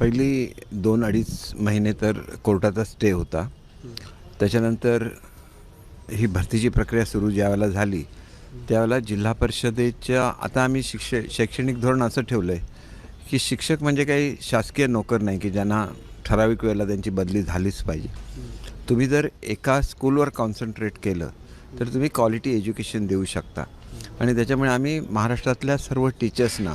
पहिली दोन अडीच महिने तर कोर्टाचा स्टे होता. त्याच्यानंतर ही भरतीची प्रक्रिया सुरू ज्यावेळेला झाली त्यावेळेला जिल्हा परिषदेच्या आता आम्ही शिक्ष शैक्षणिक धोरण असं ठेवलं आहे की शिक्षक म्हणजे काही शासकीय नोकर नाही की ज्यांना ठराविक वेळेला त्यांची बदली झालीच पाहिजे. तुम्ही जर एका स्कूलवर कॉन्सन्ट्रेट केलं तर तुम्ही क्वालिटी एज्युकेशन देऊ शकता. आणि त्याच्यामुळे आम्ही महाराष्ट्रातल्या सर्व टीचर्सना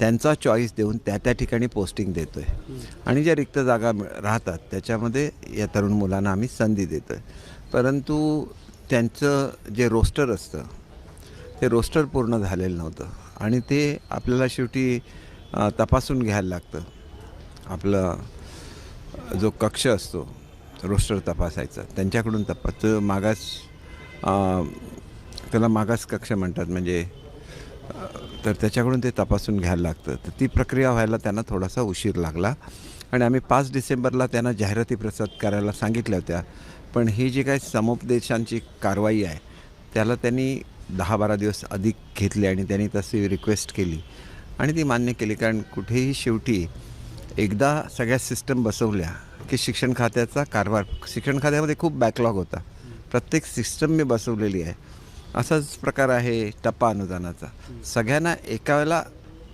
त्यांचा चॉईस देऊन त्या त्या ठिकाणी पोस्टिंग देतो आहे आणि ज्या रिक्त जागा राहतात त्याच्यामध्ये या तरुण मुलांना आम्ही संधी देतो आहे परंतु त्यांचं जे रोस्टर असतं ते रोस्टर पूर्ण झालेलं नव्हतं. आणि ते आपल्याला शेवटी तपासून घ्यायला लागतं. आपलं जो कक्ष असतो रोस्टर तपासायचा त्यांच्याकडून तपास मागास त्याला मागास कक्ष म्हणतात. म्हणजे तर त्याच्याकडून ते तपासून घ्यायला लागतं. तर ती प्रक्रिया व्हायला त्यांना थोडासा उशीर लागला. आणि आम्ही पाच डिसेंबरला त्यांना जाहिराती प्रसाद करायला सांगितल्या होत्या. पण ही जी काही समुपदेशांची कारवाई आहे त्याला त्यांनी दहा बारा दिवस अधिक घेतले आणि त्यांनी तशी रिक्वेस्ट केली. आणि ती मान्य केली कारण कुठेही शेवटी एकदा सगळ्या सिस्टम बसवल्या की शिक्षण खात्याचा कारभार शिक्षण खात्यामध्ये खूप बॅकलॉग होता. प्रत्येक सिस्टम मी बसवलेली आहे. असाच प्रकार आहे टप्पा अनुदानाचा. सगळ्यांना एका वेळेला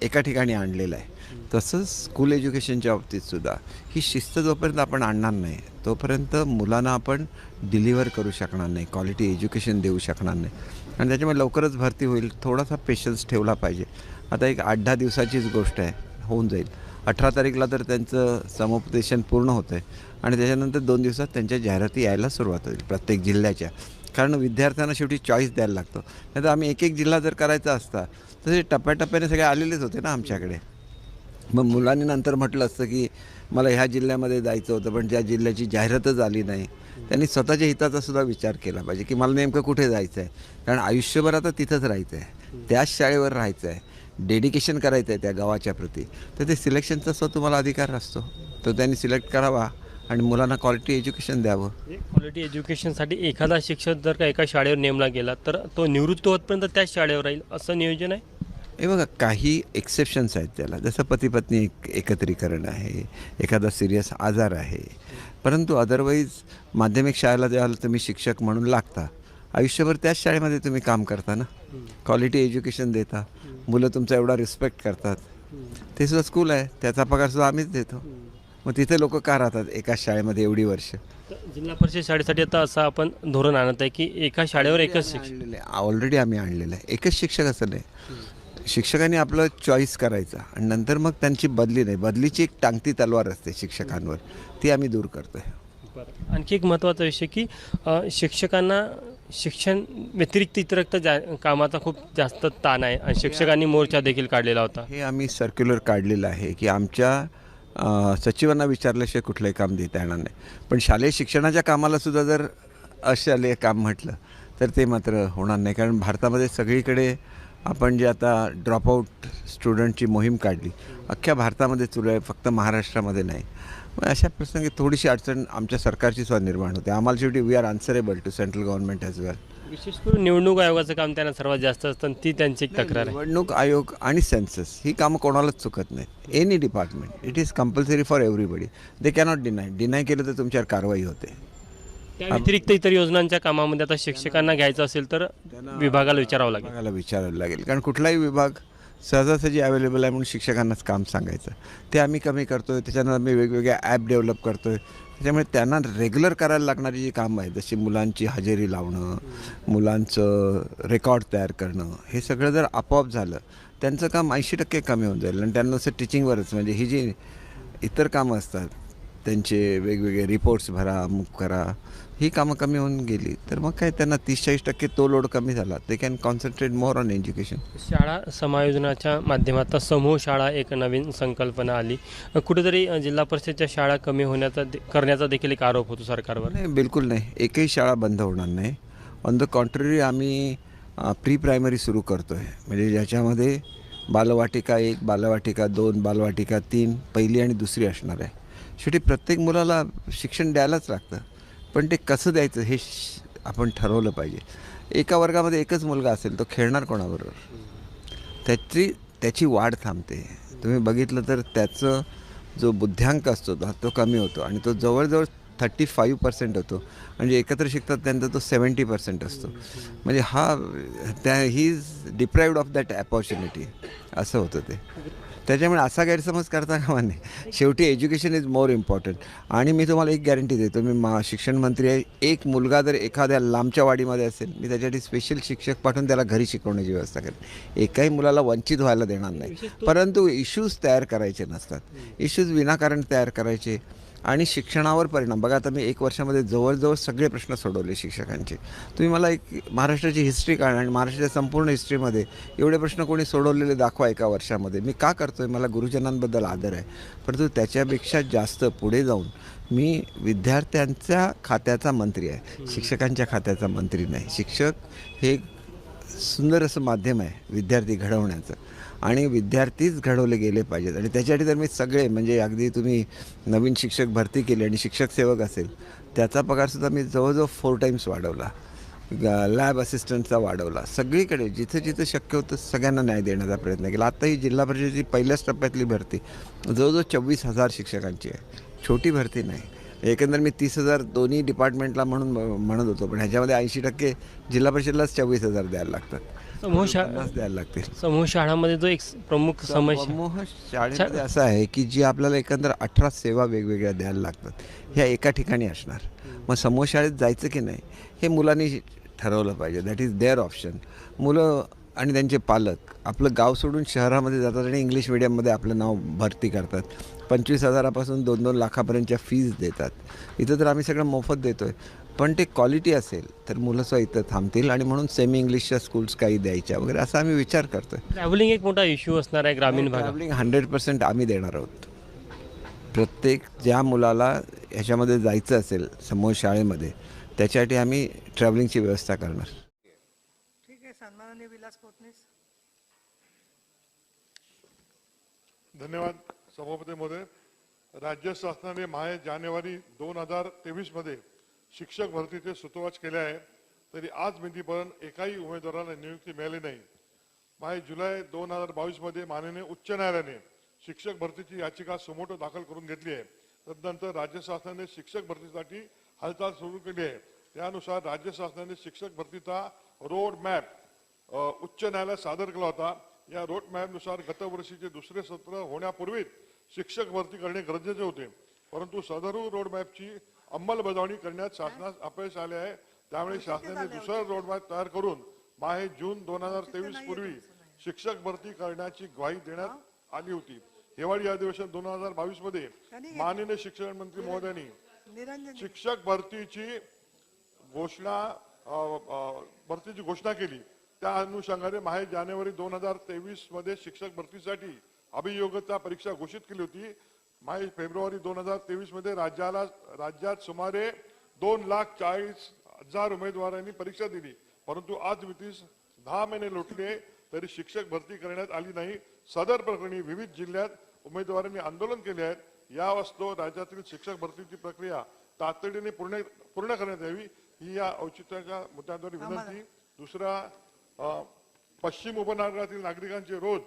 एका ठिकाणी आणलेलं आहे. तसंच स्कूल एज्युकेशनच्या बाबतीतसुद्धा ही शिस्त जोपर्यंत आपण आणणार नाही तोपर्यंत मुलांना आपण डिलिव्हर करू शकणार नाही क्वालिटी एज्युकेशन देऊ शकणार नाही. आणि त्याच्यामुळे लवकरच भरती होईल थोडासा पेशन्स ठेवला पाहिजे. आता एक आठ दहा दिवसाचीच गोष्ट आहे होऊन जाईल. अठरा तारीखला तर त्यांचं समुपदेशन पूर्ण होतं आहे आणि त्याच्यानंतर दोन दिवसात त्यांच्या जाहिराती यायला सुरुवात होईल प्रत्येक जिल्ह्याच्या. कारण विद्यार्थ्यांना शेवटी चॉईस द्यायला लागतो. नाही तर आम्ही एक एक जिल्हा जर करायचा असता तर ते टप्प्याटप्प्याने सगळे आलेलेच होते ना आमच्याकडे. मग मुलांनी नंतर म्हटलं असतं की मला ह्या जिल्ह्यामध्ये जायचं होतं पण त्या जिल्ह्याची जाहिरातच आली नाही. त्यांनी स्वतःच्या हिताचा सुद्धा विचार केला पाहिजे की मला नेमकं कुठे जायचं आहे कारण आयुष्यभर आता तिथंच राहायचं आहे त्याच शाळेवर राहायचं आहे डेडिकेशन करायचं आहे त्या गावाच्या प्रती. तर ते सिलेक्शनचा सुद्धा तुम्हाला अधिकार असतो. तो त्यांनी सिलेक्ट करावा. आणि मुलांना क्वालिटी एज्युकेशन द्यावं. क्वालिटी एज्युकेशनसाठी एखादा शिक्षक जर का एका शाळेवर नेमला गेला तर तो निवृत्त होतपर्यंत त्याच शाळेवर राहील असं नियोजन आहे? हे बघा काही एक्सेप्शन्स आहेत त्याला. जसं पती पत्नी एक एकत्रीकरण आहे एखादा सिरियस आजार आहे. परंतु अदरवाईज माध्यमिक शाळेला द्याल तुम्ही शिक्षक म्हणून लागता. आयुष्यभर त्याच शाळेमध्ये तुम्ही काम करता ना? क्वालिटी एज्युकेशन देता. मुलं तुमचा एवढा रिस्पेक्ट करतात. ते सुद्धा स्कूल आहे. त्याचा पगार सुद्धा आम्हीच देतो. मग तिथे लोक का राहतात एकाच शाळेमध्ये एवढी वर्ष? जिल्हा परिषद शाळेसाठी आता असं आपण धोरण आणत आहे की एका शाळेवर एकच शिक्षक. ऑलरेडी आम्ही आणलेलं आहे. एकच शिक्षक असं नाही. शिक्षकांनी आपलं चॉईस करायचा आणि नंतर मग त्यांची बदली नाही. बदलीची एक टांगती तलवार असते शिक्षकांवर. ती आम्ही दूर करतोय. आणखी एक महत्त्वाचा विषय की अ, शिक्षकांना शिक्षण व्यतिरिक्त इतरक्त जा कामाचा खूप जास्त ताण आहे आणि शिक्षकांनी मोर्चा देखील काढलेला होता. हे आम्ही सर्क्युलर काढलेलं आहे की आमच्या सचिवांना विचारल्याशिवाय कुठलंही काम देता येणार नाही. पण शालेय शिक्षणाच्या कामालासुद्धा जर अशालेय काम म्हटलं तर ते मात्र होणार नाही. कारण भारतामध्ये सगळीकडे आपण जे आता ड्रॉपआउट स्टुडंटची मोहीम काढली अख्ख्या भारतामध्ये सुरू आहे फक्त महाराष्ट्रामध्ये नाही. मग अशा प्रसंगी थोडीशी अडचण आमच्या सरकारची सुद्धा निर्माण होते. आम्हाला शेवटी we are answerable to central government as well विशेष करून निवडणूक आयोगाचं काम त्यांना सर्वात जास्त असतं आणि ती त्यांची एक तक्रार आहे. निवडणूक आयोग आणि सेन्सस ही कामं कोणालाच चुकत नाही any department it is compulsory for everybody they cannot deny deny केलं तर तुमच्यावर कारवाई होते. त्या व्यतिरिक्त इतर योजनांच्या कामामध्ये आता शिक्षकांना घ्यायचं असेल तर विभागाला विचारावं लागेल. विभागाला विचारायला लागेल. कारण कुठलाही विभाग सहजासहजी अवेलेबल आहे म्हणून शिक्षकांनाच काम सांगायचं. ते आम्ही कमी करतो आहे त्याच्यानंतर आम्ही वेगवेगळ्या ॲप डेव्हलप करतो आहे त्याच्यामुळे त्यांना रेग्युलर करायला लागणारी जी कामं आहेत जशी मुलांची हजेरी लावणं मुलांचं रेकॉर्ड तयार करणं हे सगळं जर आपोआप झालं त्यांचं काम ऐंशी टक्के कमी होऊन जाईल. आणि त्यांना असं टीचिंगवरच म्हणजे ही जी इतर कामं असतात त्यांचे वेगवेगळे रिपोर्ट्स भरा अमुक करा. ही कामं कमी होऊन गेली. तर मग काय त्यांना तीस चाळीस टक्के तो लोड कमी झाला. ते can concentrate more on education शाळा समायोजनाच्या माध्यमातून समूह शाळा एक नवीन संकल्पना आली. कुठेतरी जिल्हा परिषदच्या शाळा कमी होण्याचा करण्याचा देखील एक आरोप होतो सरकारवर. नाही बिलकुल नाही. एकही शाळा बंद होणार नाही. ऑन द कॉन्ट्ररी आम्ही प्री प्रायमरी सुरू करतो आहे म्हणजे ज्याच्यामध्ये बालवाटिका एक बालवाटिका दोन बालवाटिका तीन पहिली आणि दुसरी असणार आहे. शेवटी प्रत्येक मुलाला शिक्षण द्यायलाच लागतं. पण ते कसं द्यायचं हे आपण ठरवलं पाहिजे. एका वर्गामध्ये एकच मुलगा असेल तो खेळणार कोणाबरोबर? त्याची त्याची वाढ थांबते. तुम्ही बघितलं तर त्याचं जो बुद्ध्यांक असतो तो कमी होतो आणि तो जवळजवळ थर्टी फाईव्ह पर्सेंट होतो. म्हणजे एकत्र शिकतात त्यांचा तो सेवन्टी पर्सेंट असतो. म्हणजे हा त्या he is deprived of that opportunity असं होतं ते. त्याच्यामुळे असा गैरसमज करता कामा नाही शेवटी एज्युकेशन इज मोर इम्पॉर्टंट आणि मी तुम्हाला एक गॅरंटी देतो. मी मा शिक्षण मंत्री आहे. एक मुलगा जर एखाद्या लांबच्या वाडीमध्ये असेल मी त्याच्यासाठी स्पेशल शिक्षक पाठवून त्याला घरी शिकवण्याची व्यवस्था करेन. एकाही मुलाला वंचित व्हायला देणार नाही. परंतु इश्यूज तयार करायचे नसतात. इश्यूज विनाकारण तयार करायचे. आणि शिक्षणावर परिणाम. बघा आता मी एक वर्षामध्ये जवळजवळ सगळे प्रश्न सोडवले शिक्षकांचे. तुम्ही मला एक महाराष्ट्राची हिस्ट्री काढा आणि महाराष्ट्राच्या संपूर्ण हिस्ट्रीमध्ये एवढे प्रश्न कोणी सोडवलेले दाखवा एका वर्षामध्ये. मी का करतो आहे मला गुरुजनांबद्दल आदर आहे. परंतु त्याच्यापेक्षा जास्त पुढे जाऊन मी विद्यार्थ्यांच्या खात्याचा मंत्री आहे. शिक्षकांच्या खात्याचा मंत्री नाही. शिक्षक हे सुंदर असं माध्यम आहे विद्यार्थी घडवण्याचं. आणि विद्यार्थीच घडवले गेले पाहिजेत. आणि त्याच्यासाठी तर मी सगळे म्हणजे अगदी तुम्ही नवीन शिक्षक भरती केली आणि शिक्षक सेवक असेल त्याचा पगारसुद्धा मी जवळजवळ फोर टाईम्स वाढवला. लॅब असिस्टंटचा वाढवला. सगळीकडे जिथं जिथं शक्य होतं सगळ्यांना न्याय देण्याचा प्रयत्न केला. आत्ता ही जिल्हा परिषदेची पहिल्याच टप्प्यातली भरती जवळजवळ चोवीस हजार शिक्षकांची आहे. छोटी भरती नाही. एकंदर मी तीस हजार दोन्ही डिपार्टमेंटला म्हणून म्हणत होतो पण ह्याच्यामध्ये ऐंशी टक्के जिल्हा परिषदलाच चोवीस हजार द्यायला लागतात. समूह शा पन्नास द्यायला लागतील. समूह शाळांमध्ये जो एक प्रमुख समस्या समूह शाळेमध्ये असं आहे की जी आपल्याला एकंदर अठरा सेवा वेगवेगळ्या द्यायला लागतात. ह्या एका ठिकाणी असणार. मग समूह शाळेत जायचं की नाही हे मुलांनी ठरवलं पाहिजे. दॅट इज देअर ऑप्शन मुलं आणि त्यांचे पालक. आपलं गाव सोडून शहरामध्ये जातात आणि इंग्लिश मिडियममध्ये आपलं नाव भरती करतात. पंचवीस हजारापासून दोन दोन लाखापर्यंतच्या फीज देतात. इथं तर आम्ही सगळं मोफत देतो आहे पण ते क्वालिटी असेल तर मुलं सुद्धा इथं थांबतील आणि म्हणून सेमी इंग्लिशच्या स्कूल्स काही द्यायच्या वगैरे असा आम्ही विचार करतो आहे ट्रॅव्हलिंग एक मोठा इश्यू असणार आहे ग्रामीण भागात. ट्रॅव्हलिंग हंड्रेड पर्सेंट आम्ही देणार आहोत. प्रत्येक ज्या मुलाला ह्याच्यामध्ये जायचं असेल समोर शाळेमध्ये त्याच्यासाठी आम्ही ट्रॅव्हलिंगची व्यवस्था करणार. सन्माननीय विलास पोतनीस धन्यवाद सभापती महोदय. राज्य शासनाने माहे जानेवारी दोन हजार तेवीसमध्ये शिक्षक भरतीचे सुतोवाच केले आहे तरी आज मितीपर्यंत एकाही उमेदवाराला नियुक्ती मिळाली नाही. माहे जुलै दोन हजार बावीसमध्ये माननीय उच्च न्यायालयाने शिक्षक भरतीची याचिका सुमोटो दाखल करून घेतली आहे. तदनंतर राज्य शासनाने शिक्षक भरतीसाठी हालचाल सुरू केली आहे. त्यानुसार राज्य शासनाने शिक्षक भरतीचा रोड मॅप उच्च न्यायालयात सादर केला होता. या रोड मॅपनुसार गतवर्षीचे दुसरे सत्र होण्यापूर्वीच शिक्षक भरती करणे गरजेचे होते. परंतु सदरू रोड मॅपची अंमलबजावणी करण्यात शासनास अपयश आले आहे. त्यामुळे शासनाने दुसरा रोड मॅप तयार करून माहे जून दोन हजार तेवीस पूर्वी शिक्षक भरती करण्याची ग्वाही देण्यात आली होती. हिवाळी अधिवेशन दोन हजार बावीसमध्ये माननीय शिक्षण मंत्री महोदयांनी शिक्षक भरतीची घोषणा भरतीची घोषणा केली. त्या अनुषंगाने माहे जानेवारी दोन हजार तेवीसमध्ये शिक्षक भरतीसाठी अभियोग्यता परीक्षा घोषित केली होती. माहे फेब्रुवारी दोन हजार तेवीसमध्ये राज्याला राज्यात सुमारे दोन लाख चाळीस हजार उमेदवारांनी परीक्षा दिली. परंतु आज मितीस दहा महिने लोटले तरी शिक्षक भरती करण्यात आली नाही. सदर प्रकरणी विविध जिल्ह्यात उमेदवारांनी आंदोलन केले आहेत. या वस्तू राज्यातील शिक्षक भरतीची प्रक्रिया तातडीने पूर्ण पूर्ण करण्यात यावी. ही या औचित्याच्या मुद्द्याद्वारे विनंती. दुसरा पश्चिम उपनगरातील नागरिकांचे रोज